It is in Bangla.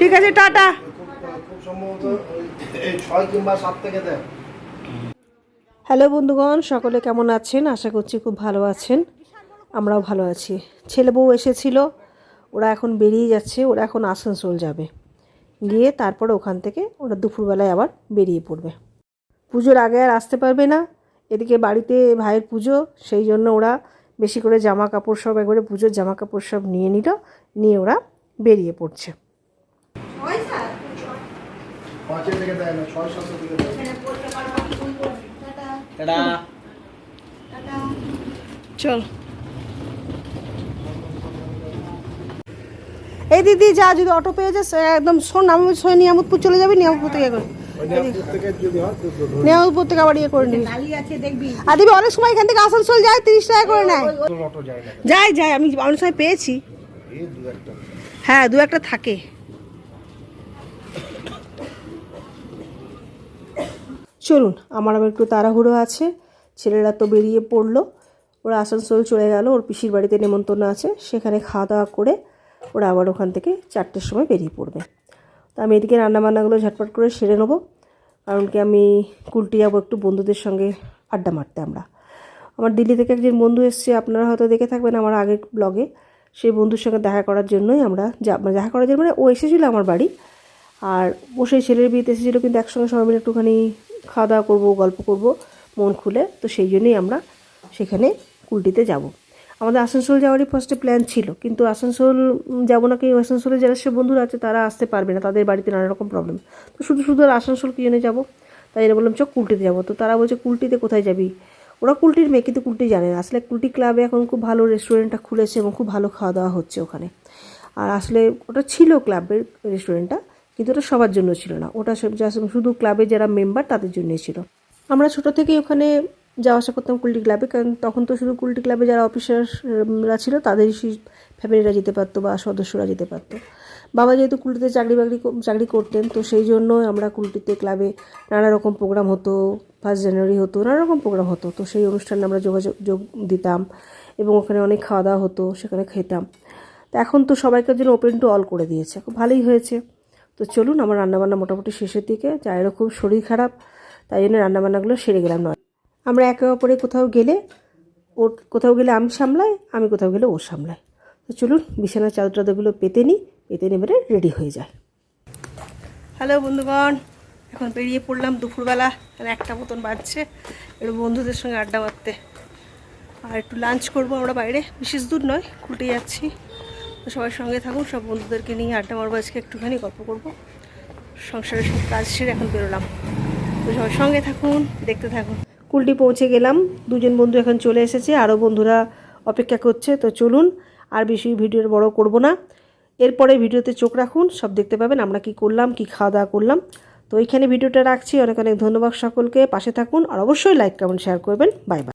ঠিক আছে টাটা। হ্যালো বন্ধুগণ সকলে কেমন আছেন? আশা করছি খুব ভালো আছেন। আমরাও ভালো আছি। ছেলে বউ এসেছিল ওরা এখন বেরিয়ে যাচ্ছে ওরা এখন আসানসোল যাবে। গিয়ে তারপরে ওখান থেকে ওরা দুপুরবেলায় আবার বেরিয়ে পড়বে। পুজোর আগে আর আসতে পারবে না। এদিকে বাড়িতে ভাইয়ের পুজো সেই জন্য ওরা বেশি করে জামা কাপড় সব একবারে পুজোর জামা কাপড় সব নিয়ে নিল নিয়ে ওরা বেরিয়ে পড়ছে। চল। এই দিদি যা যদি অটো পেয়ে যাস একদম শোন আমি শোন নিয়ামতপুর চলে যাবি নিয়ামতপুর থেকে করে। নিয়ামতপুর থেকে আবার ইয়ে করে নিবি। গাড়ি আছে দেখবি আর দিবি অনেক সময় এখান থেকে আসানসোল যায় তিরিশ টাকা করে নেয়। যায় যাই যাই আমি অনেক সময় পেয়েছি। এই দু একটা। হ্যাঁ দু একটা থাকে। চলুন, আমার আবার একটু তাড়াহুড়ো আছে। ছেলেরা তো বেরিয়ে পড়ল। ওরা আসানসোল চলে গেল, ওর পিসির বাড়িতে নেমন্তন্ন আছে। সেখানে খাওয়া দাওয়া করে ওরা আবার ওখান থেকে চারটের সময় বেরিয়ে পড়বে। তো আমি এদিকে রান্নাবান্নাগুলো ঝটপট করে সেরে নেব। কারণ কি আমি কুলটি যাব একটু বন্ধুদের সঙ্গে আড্ডা মারতে আমরা। আমার দিল্লি থেকে একজন বন্ধু এসছে, আপনারা হয়তো দেখে থাকবেন আমার আগের ব্লগে সেই বন্ধুর সঙ্গে দেখা করার জন্যই আমরা যা মানে দেখা করার জন্য মানে ও এসেছিল আমার বাড়ি। আর ও সেই ছেলের বিয়েতে এসেছিল কিন্তু একসঙ্গে সবাই মিলে একটুখানি খাওয়া দাওয়া করব, গল্প করব, মন খুলে। তো সেই জন্যই আমরা সেখানে কুলটিতে যাব। আমাদের আসানসোল যাওয়ারই ফার্স্টে প্ল্যান ছিল, কিন্তু আসানসোল যাব না কি আসানসোলে যারা সে বন্ধুরা আছে, তারা আসতে পারবে না। তাদের বাড়িতে নানা রকম প্রবলেম তো শুধু শুধু আসানসোল কি জন্য যাব? তাই জন্য বললাম চক কুলটিতে যাব। তো তারা বলছে, কুলটিতে কোথায় যাবি? ওরা কুলটির মেয়ে, কিন্তু কুলটি জানে না। আসলে কুলটি ক্লাবে এখন খুব ভালো রেস্টুরেন্টটা খুলেছে এবং খুব ভালো খাওয়া দাওয়া হচ্ছে ওখানে। আর আসলে ওটা ছিল ক্লাবের রেস্টুরেন্টটা কিন্তু ওটা সবার জন্য ছিল না। ওটা সব- শুধু ক্লাবে যারা মেম্বার তাদের জন্যই ছিল। আমরা ছোট থেকেই ওখানে যাওয়া আসা করতাম কুলটি ক্লাবে কারণ তখন তো শুধু কুলটি ক্লাবে যারা অফিসাররা ছিল, তাদেরই সেই ফ্যামিলিরা যেতে পারতো বা সদস্যরা যেতে পারতো। বাবা যেহেতু কুলটিতে চাকরি বাকরি চাকরি করতেন, তো সেই জন্য আমরা কুলটিতে ক্লাবে নানা রকম প্রোগ্রাম হতো। ফার্স্ট জানুয়ারি হতো, নানা রকম প্রোগ্রাম হতো। তো সেই অনুষ্ঠানে আমরা যোগাযোগ, যোগ দিতাম এবং ওখানে অনেক খাওয়া দাওয়া হতো, সেখানে খেতাম। তো এখন তো সবাইকার জন্য ওপেন টু অল করে দিয়েছে। খুব ভালোই হয়েছে। তো চলুন, আমার রান্নাবান্না মোটামুটি শেষের দিকে। জায়েরও খুব শরীর খারাপ, তাই জন্য রান্নাবান্নাগুলো সেরে গেলাম নয়। আমরা একে অপরে কোথাও গেলে ওর, কোথাও গেলে আমি সামলাই আমি কোথাও গেলে ও সামলাই তো চলুন, বিছানার চাদর টাদরগুলো পেতে নিই, পেতে নিয়ে রেডি হয়ে যায় হ্যালো বন্ধুগণ এখন বেরিয়ে পড়লাম, দুপুরবেলা একটা মতন বাজছে। একটু বন্ধুদের সঙ্গে আড্ডা মারতে। আর একটু লাঞ্চ করব আমরা বাইরে। বিশেষ দূর নয়, খুঁটে যাচ্ছি। তো সবার সঙ্গে থাকুন, সব বন্ধুদেরকে নিয়ে আড্ডা মারবো। আজকে একটুখানি গল্প করব। সংসারের সব কাজ সেরে এখন বেরোলাম। তো সবার সঙ্গে থাকুন, দেখতে থাকুন। কুলটি পৌঁছে গেলাম। দুজন বন্ধু এখন চলে এসেছে। আরও বন্ধুরা অপেক্ষা করছে। তো চলুন, আর বেশি ভিডিওর বড় করব না। এরপরে ভিডিওতে চোখ রাখুন, সব দেখতে পাবেন আমরা কি করলাম, কি খাওয়া দাওয়া করলাম। তো এইখানে ভিডিওটা রাখছি। অনেক অনেক ধন্যবাদ সকলকে। পাশে থাকুন আর অবশ্যই লাইক কমেন্ট শেয়ার করবেন। Bye bye